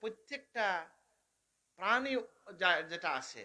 প্রত্যেকটা প্রাণী যেটা আছে,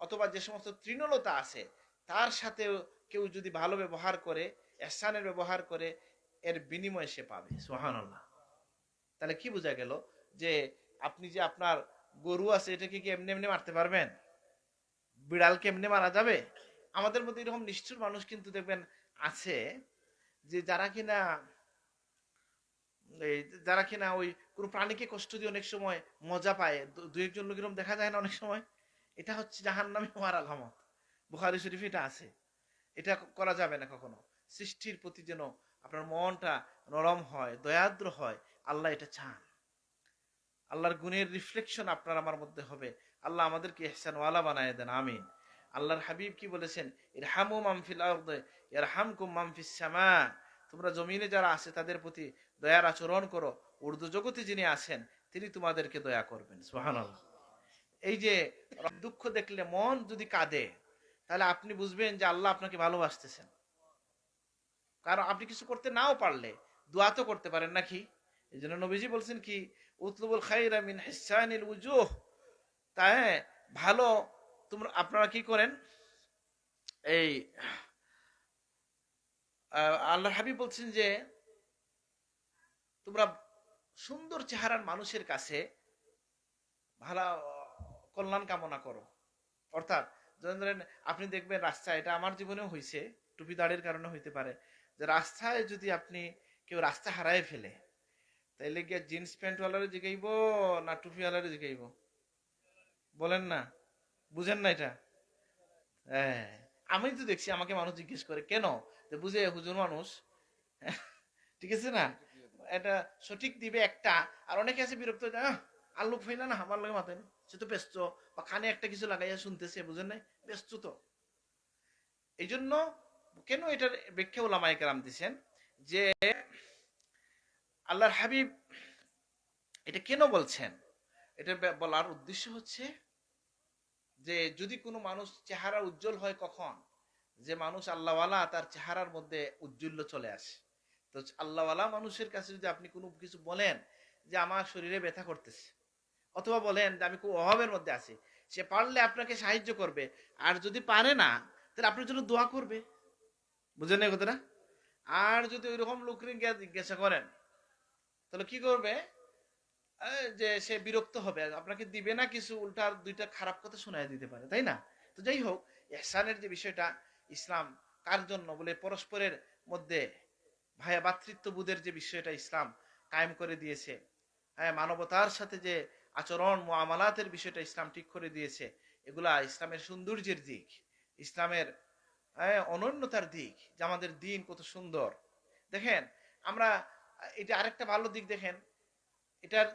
অথবা যে সমস্ত তৃণলতা আছে, তার সাথে কেউ যদি ভালো ব্যবহার করে, এহসানের ব্যবহার করে, এর বিনিময়ে সে পাবে। সুবহানাল্লাহ। তাহলে কি বোঝা গেল যে আপনি যে আপনার গরু আছে, এটাকে কি এমনি এমনি মারতে পারবেন? বিড়ালকে এমনি মারা যাবে? আমাদের মধ্যে এরকম নিষ্ঠুর মানুষ কিন্তু দেখবেন আছে যে যারা কিনা এই যারা কিনা ওই কোনো প্রাণীকে কষ্ট দিয়ে অনেক সময় মজা পায়, দু- একজন লোক দেখা যায় না অনেক সময়? এটা হচ্ছে জাহান নামে হওয়ার আলামত। বুখারি শরীফ এটা আছে। এটা করা যাবে না কখনো। সৃষ্টির প্রতি যেন আপনার মনটা নরম হয়, দয়াদ্র হয়, আল্লাহ এটা চান। আল্লাহর গুণের রিফ্লেকশন আপনার আমার মধ্যে হবে। আল্লাহ আমাদেরকে এহসানওয়ালা বানায় দেন, আমিন। আল্লাহর হাবিব কি বলেছেন? ইরহামু মামফিল আরদে, ইয়ারহামকুম মামফিস সামা। তোমরা জমিনে যারা আছে, তাদের প্রতি দয়ার আচরণ করো। উর্দু জগতে যিনি আছেন, তিনি তোমাদেরকে দয়া করবেন। সুবহানাল্লাহ। এই যে, দুঃখ দেখলে মন যদি কাঁদে, তাহলে আপনি বুঝবেন যে আল্লাহ আপনাকে ভালোবাসতেছেন। কারণ আপনি কিছু করতে নাও পারলে, দোয়া তো করতে পারেন নাকি? এই জন্য নবীজি বলছেন কি, উতলুবুল খাইরা মিন হিসানিল উজুহ। তাই ভালো, তোমরা, আপনারা কি করেন? এই আহ, আল্লাহর হাবিব বলছেন যে তোমরা সুন্দর চেহারার মানুষের কাছে ভালো কল্যাণ কামনা করো। অর্থাৎ ধরেন আপনি দেখবেন রাস্তায় এটা আমার জীবনেও হয়েছে টুপি দাড়ির কারণে হইতে পারে। যে রাস্তায় যদি আপনি কেউ রাস্তা হারায় ফেলে তাইলে গিয়ে জিন্স প্যান্ট ওয়ালারে জিগাইব না টুপি ওয়ালারে জিগাইব? বলেন না? বুঝেন না এটা? হ্যাঁ। আমি তো দেখছি আমাকে মানুষ জিজ্ঞেস করে কেন? বুঝে হুজুর মানুষ। ঠিক আছে না? এটা সঠিক দিবে একটা। আর অনেকে আছে বিরক্ত "আহ, আল্লুক ফেলা না আমার লাগে মাথায় সে তো ব্যস্ত। বা কানে একটা কিছু লাগাইয়া শুনতেছে বুঝেন নাই? ব্যস্ত তো। এই জন্য কেন এটার ব্যাখ্যা ওলামাই কেরাম দিছেন? যে আল্লাহর হাবিব এটা কেন বলছেন? এটা বলার উদ্দেশ্য হচ্ছে যে যদি কোনো মানুষ চেহারা উজ্জ্বল হয় কখন? যে মানুষ আল্লাহওয়ালা, তার চেহারার মধ্যে উজ্জ্বল্য চলে আসে। তো আল্লাহওয়ালা মানুষের কাছে যদি আপনি কোনো কিছু বলেন যে আমার শরীরে ব্যথা করতেছে, অথবা বলেন যে আমি খুব অভাবের মধ্যে আছি, সে পারলে আপনাকে সাহায্য করবে। আর যদি পারে না, তাহলে আপনার জন্য দোয়া করবে। বুঝেন না এই কথাটা? আর যদি ওইরকম লোকরে জিজ্ঞাসা করেন, তাহলে কি করবে? যে সে বিরক্ত হবে, আপনাকে দিবে না কিছু উল্টার দুইটা খারাপ কথা শোনায় দিতে পারে, তাই না? তো যাই হোক, এহসানের যে বিষয়টা, ইসলাম কার জন্য বলে পরস্পরের মধ্যে ভাইয়া ভাতৃত্ববোধের যে বিষয়টা ইসলাম কায়েম করে দিয়েছে হ্যাঁ মানবতার সাথে যে আচরণ, মুআমালাতের বিষয়টা ইসলাম ঠিক করে দিয়েছে, এগুলা ইসলামের সৌন্দর্যের দিক, ইসলামের অনন্যতার দিক, যে আমাদের দিন কত সুন্দর। দেখেন, আমরা, এটা আরেকটা ভালো দিক দেখেন, এটার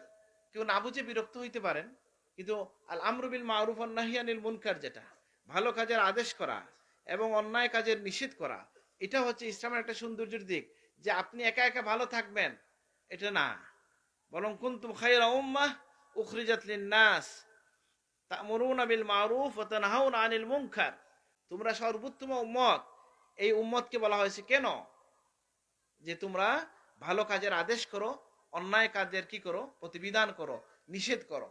কেউ না বুঝে বিরক্ত হইতে পারেন, কিন্তু আল আমরুবিল মারুফ নাহিয়ানিল মুনকার যেটা, ভালো কাজের আদেশ করা এবং অন্যায় কাজের নিষেধ করা, এটা হচ্ছে ইসলামের একটা সৌন্দর্যের দিক, যে আপনি একা একা ভালো থাকবেন, এটা না। বরং কুনতুম খায়রা উম্মাহ উখরিজাত লিন-নাস তা'মুরুনা বিল মারুফ ওয়া তানহাউনা আনিল মুনকার। তোমরা সর্বোত্তম উম্মত, এই উম্মতকে বলা হয়েছে কেন? যে তোমরা ভালো কাজের আদেশ করো অন্যায় কাজের কি করো? প্রতিবিধান করো, নিষেধ করো।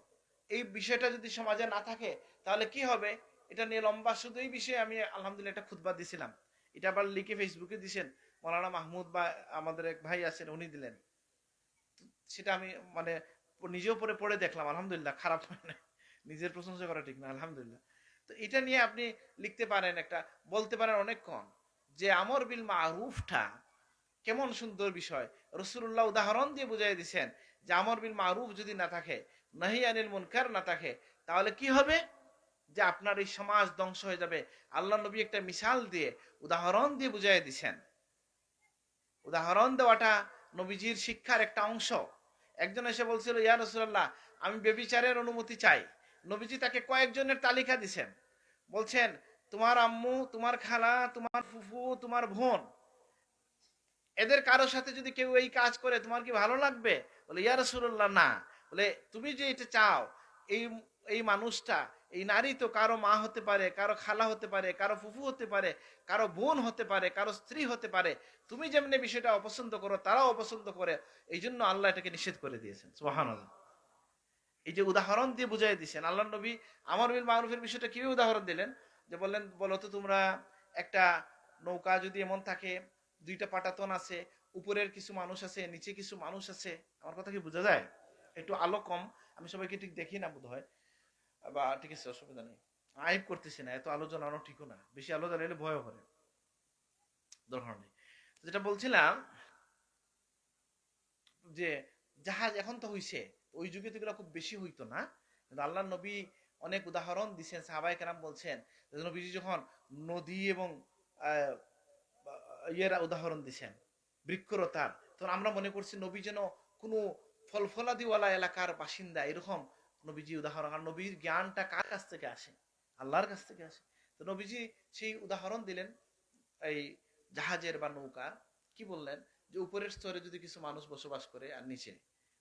এই বিষয়টা যদি সমাজে না থাকে, তাহলে কি হবে? এটা নিয়ে লম্বা শুধু এই বিষয়ে আমি আলহামদুলিল্লাহ একটা খুতবা দিছিলাম। এটা আবার লিখে ফেসবুকে দিছেন। মৌলানা মাহমুদ বা আমাদের এক ভাই আছেন, উনি দিলেন। সেটা আমি মানে নিজেও পরে পড়ে দেখলাম, আলহামদুলিল্লাহ। খারাপ হয় না নিজের প্রশংসা করা ঠিক না, আলহামদুলিল্লাহ। তো এটা নিয়ে আপনি লিখতে পারেন একটা, বলতে পারেন অনেকক্ষণ যে, আমর বিল মারুফটা কেমন সুন্দর বিষয়। রসুল্লাহ উদাহরণ দিয়ে বুঝাই দিচ্ছেন যে আমর বিল মারুফ যদি না থাকে, নাহি আনিল মুনকার না থাকে, তাহলে কি হবে? যে আপনার এই সমাজ ধ্বংস হয়ে যাবে। আল্লাহ নবী একটা মিসাল দিয়ে উদাহরণ দিয়ে বুঝাই দিছেন। উদাহরণ দেওয়াটা নবীজির শিক্ষার একটা অংশ। একজন এসে বলছিল, ইয়া রসুল্লাহ আমি বেবিচারের অনুমতি চাই। নবীজি তাকে কয়েকজনের তালিকা দিছেন। বলছেন, তোমার আম্মু, তোমার খালা, তোমার ফুফু, তোমার বোন এদের কারোর সাথে যদি কেউ এই কাজ করে, তোমার কি ভালো লাগবে? বলে, ইয়া রসুল্লাহ না। বলে, তুমি যে এটা চাও, এই এই মানুষটা, এই নারী তো কারও মা হতে পারে, কারও খালা হতে পারে, কারও ফুফু হতে পারে, কারও বোন হতে পারে, কারও স্ত্রী হতে পারে, তুমি যেমনি বিষয়টা অপছন্দ করো, তারাও অপছন্দ করে এই জন্য আল্লাহ এটাকে নিষেধ করে দিয়েছেন। সুবহানাল্লাহ। এই যে উদাহরণ দিয়ে বুঝাই দিয়েছেন আল্লাহ নবী আমার বিল মারুফের বিষয়টা কীভাবে উদাহরণ দিলেন? যে বললেন, বলো তো তোমরা একটা নৌকা যদি এমন থাকে দুইটা পাটাতন আছে, উপরের কিছু মানুষ আছে, নিচে কিছু মানুষ আছে। আমার কথা কি বোঝা যায়? একটু আলো কম, আমি সবাইকে ঠিক দেখি না বোধ হয় বা ঠিক আছে, অসুবিধা নেই। আইব করতেছি না, এত আলো জ্বালানো ঠিকও না। বেশি আলো জ্বালালে ভয় করে। দরকার নেই। যেটা বলছিলাম যে, জাহাজ এখন তো হইছে ওই যুগে তো এগুলো খুব বেশি হইতো না। আল্লাহ নবী অনেক উদাহরণ দিচ্ছেন সাহাবাই কেরাম বলছেন নবীজি যখন নদী এবং ইয়ের উদাহরণ দিছেন বৃক্ষরতার তখন আমরা মনে করছি নবী যেন কোনো ফলফলাদিওয়ালা এলাকার বাসিন্দা, এরকম নবীজি উদাহরণ। আর নবীর জ্ঞানটা কার কাছ থেকে আসে? আল্লাহর কাছ থেকে আসে। তো নবীজি সেই উদাহরণ দিলেন, এই জাহাজের বা নৌকার। কি বললেন? যে উপরের স্তরে যদি কিছু মানুষ বসবাস করে আর নিচে।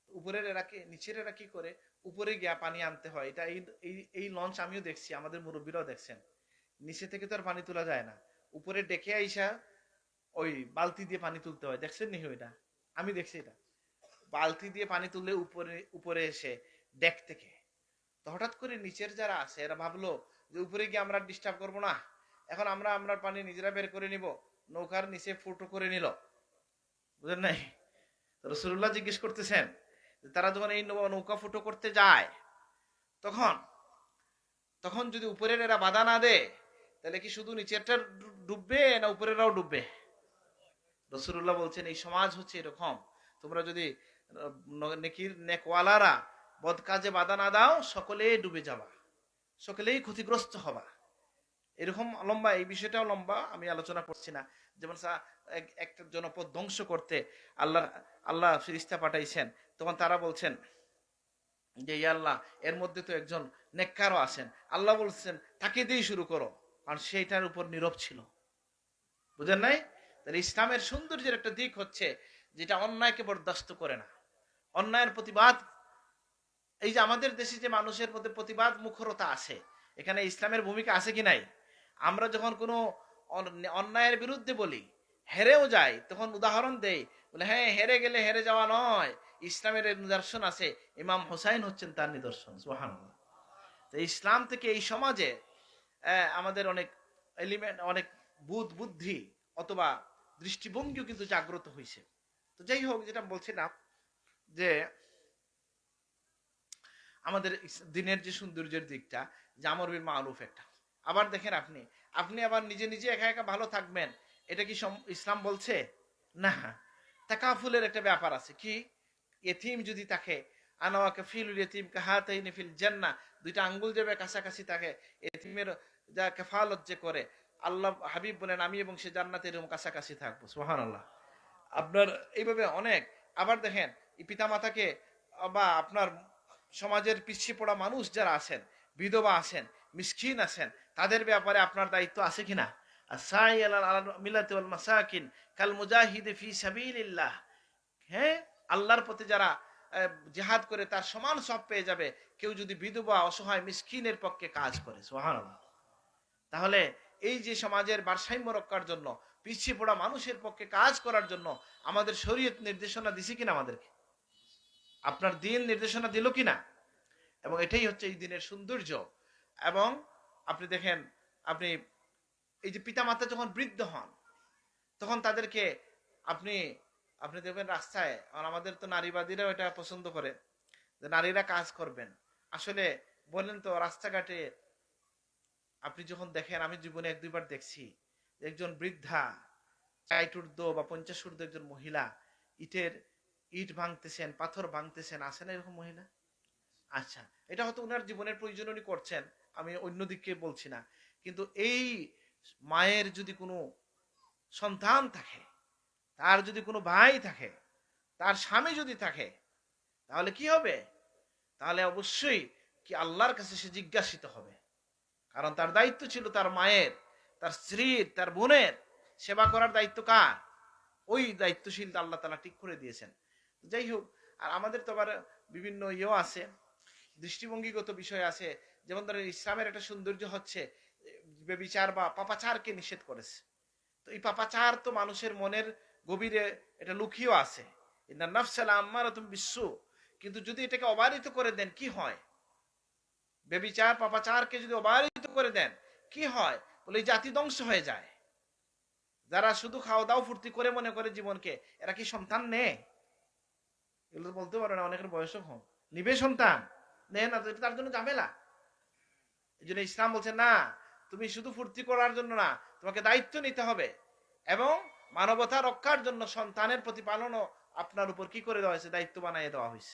উপরের এরা কি, নিচের এরা কি করে? উপরে গিয়া পানি আনতে হয়। এটা এই- এই লঞ্চ আমিও দেখছি, আমাদের মুরব্বীরাও দেখছেন। নিচে থেকে তো আর পানি তোলা যায় না। উপরে ডেকে আইসা ওই বালতি দিয়ে পানি তুলতে হয়। দেখছেন নি ওইটা? আমি দেখছি এটা। বালতি দিয়ে পানি তুললে উপরে উপরে এসে ডেক থেকে। তো হঠাৎ করে নিচের যারা আছে, এরা ভাবলো যে উপরে গিয়ে আমরা ডিস্টার্ব করব না। এখন আমরা আমরা পানি নিজেরা বের করে নিব। নৌকার নিচে ফুটো করে নিল। বুঝলেন নাই? রসুল্লাহ জিজ্ঞেস করতেছেন তারা যখন এই নৌকা ফুটো করতে যায়, তখন তখন যদি উপরের এরা বাধা না দেয়, তাহলে কি শুধু নিচেরটা ডুববে না উপরেরাও ডুববে? রসুল্লাহ বলছেন, এই সমাজ হচ্ছে এরকম। তোমরা যদি নেকির নেকওয়ালারা বদ কাজে বাধা না দাও সকলেই ডুবে যাবা। সকলেই ক্ষতিগ্রস্ত হবা। এরকম লম্বা, এই বিষয়টাও লম্বা, আমি আলোচনা করছি না। যেমন এক- একটা জনপদ ধ্বংস করতে আল্লাহ আল্লাহ ফিরিস্তা পাঠাইছেন, তখন তারা বলছেন যে আল্লাহ, এর মধ্যে তো একজন নেককারও আছেন। আল্লাহ বলছেন, তাকে দিয়েই শুরু করো। কারণ সেইটার উপর নীরব ছিল। বুঝেন নাই? ইসলামের সৌন্দর্যের একটা দিক হচ্ছে যেটা অন্যায়কে বরদাস্ত করে না। অন্যায়ের প্রতিবাদ, এই যে আমাদের দেশে যে মানুষের মধ্যে প্রতিবাদ মুখরতা আছে, এখানে ইসলামের ভূমিকা আছে কি নাই? আমরা যখন কোনো অন্যায়ের বিরুদ্ধে বলি, হেরেও যাই, তখন উদাহরণ দেই, বলে হ্যাঁ হেরে গেলে হেরে যাওয়া নয়। ইসলামের নিদর্শন আছে, ইমাম হোসাইন হচ্ছেন তার নিদর্শন, সুবহানাল্লাহ। তো ইসলাম থেকে এই সমাজে আমাদের অনেক এলিমেন্ট অনেক বুধ বুদ্ধি অথবা দৃষ্টিভঙ্গিও কিন্তু জাগ্রত হয়েছে তো যাই হোক, যেটা বলছিলাম যে আমাদের দিনের যে সৌন্দর্যের দিকটা জামর বিল মারুফ একটা। আবার দেখেন আপনি আপনি আবার নিজে নিজে একা একা ভালো থাকবেন, এটা কি ইসলাম বলছে? না, তাকাফুলের একটা ব্যাপার আছে। কি? এতিম যদি তাকে আনাওয়াকে ফিল এতিম কাহাতাইনি ফিল জান্নাহ, দুইটা আঙ্গুল যাবে কাছাকাছি তাকে এতিমের যা কেফালত যে করে আল্লাহ হাবিব বলেন, আমি এবং সে জান্নাতে কাছাকাছি থাকব। সোহান আল্লাহ আপনার এইভাবে অনেক। আবার দেখেন, এই পিতামাতাকে বা আপনার সমাজের পিছিয়ে পড়া মানুষ যারা আছেন, বিধবা আছেন, মিসকিন আছেন, তাদের ব্যাপারে আপনার দায়িত্ব আছে কিনা? মাসাকিন কাল মুজাহিদে ফি সাবিলিল্লাহ। হ্যাঁ আল্লাহর প্রতি যারা জিহাদ করে তার সমান সব পেয়ে যাবে। কেউ যদি বিধবা, অসহায়, মিসকিনের পক্ষে কাজ করে, সুবহানাল্লাহ। তাহলে এই যে সমাজের ভারসাম্য রক্ষার জন্য, পিছিয়ে পড়া মানুষের পক্ষে কাজ করার জন্য আমাদের শরীয়ত নির্দেশনা দিছে কিনা আমাদেরকে? আপনার দিন নির্দেশনা দিল কিনা? এবং এটাই হচ্ছে এই দিনের সৌন্দর্য। এবং আপনি দেখেন, আপনি এই যে পিতামাতা যখন বৃদ্ধ হন, তখন তাদেরকে আপনি আপনি দেখবেন রাস্তায় আমাদের তো নারীবাদীরাও এটা পছন্দ করে, যে নারীরা কাজ করবেন। আসলে বলেন তো, রাস্তাঘাটে আপনি যখন দেখেন, আমি জীবনে এক দুইবার দেখছি, একজন বৃদ্ধা ষাট ঊর্ধ্ব বা পঞ্চাশ ঊর্ধ্ব একজন মহিলা ইটের ইট ভাঙতেছেন, পাথর ভাঙতেছেন, আছে না এরকম মহিলা? আচ্ছা এটা হয়তো ওনার জীবনের প্রয়োজন উনি করছেন, আমি অন্য দিককে বলছি না। কিন্তু এই মায়ের যদি কোনো সন্তান থাকে, তার যদি কোনো ভাই থাকে, তার স্বামী যদি থাকে, তাহলে কি হবে? তাহলে অবশ্যই কি আল্লাহর কাছে সে জিজ্ঞাসিত হবে। কারণ তার দায়িত্ব ছিল তার মায়ের, তার স্ত্রীর, তার বোনের সেবা করার দায়িত্ব কার? ওই দায়িত্বশীল আল্লাহ তালা ঠিক করে দিয়েছেন। যাই হোক, আর আমাদের তো আবার বিভিন্ন ইয়েও আছে, দৃষ্টিভঙ্গিগত বিষয় আছে। যেমন ধরেন ইসলামের একটা সৌন্দর্য হচ্ছে বেবিচার বা পাপাচারকে নিষেধ করেছে। তো এই পাপাচার তো মানুষের মনের গভীরে এটা লুকিয়েও আছে। তুমি বিশ্ব কিন্তু যদি এটাকে অবারিত করে দেন, কি হয়? বেবিচার পাপাচারকে যদি অবারিত করে দেন, কি হয়? বলে জাতি ধ্বংস হয়ে যায়। যারা শুধু খাওয়া দাওয়া ফুর্তি করে মনে করে জীবনকে, এরা কি সন্তান নেয় এগুলো তো বলতে পারো না, অনেকের বয়সও কম। নিবে সন্তান? নে না তার জন্য ঝামেলা। এই জন্য ইসলাম বলছে, না, তুমি শুধু ফুর্তি করার জন্য না, তোমাকে দায়িত্ব নিতে হবে। এবং মানবতা রক্ষার জন্য সন্তানের প্রতিপালনও আপনার উপর কি করে দেওয়া হয়েছে? দায়িত্ব বানিয়ে দেওয়া হয়েছে।